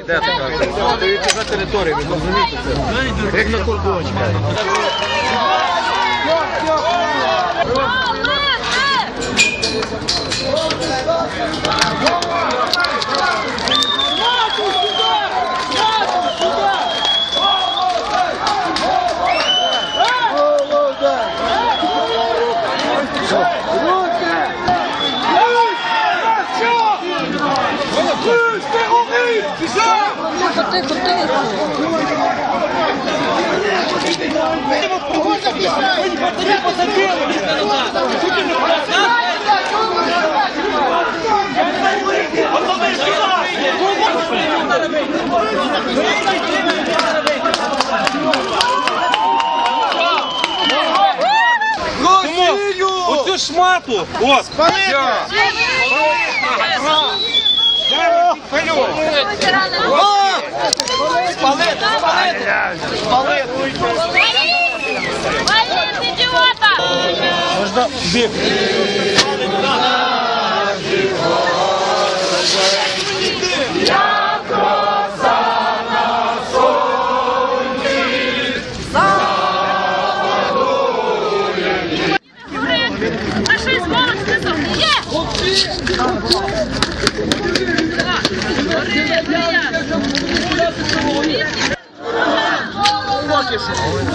Йде така. Це чужа територія, ви розумієте це? Як на кордоні. Тихо, Оцю шмату! О, спалити! Спалити, спалити. Можна бік. Поки що.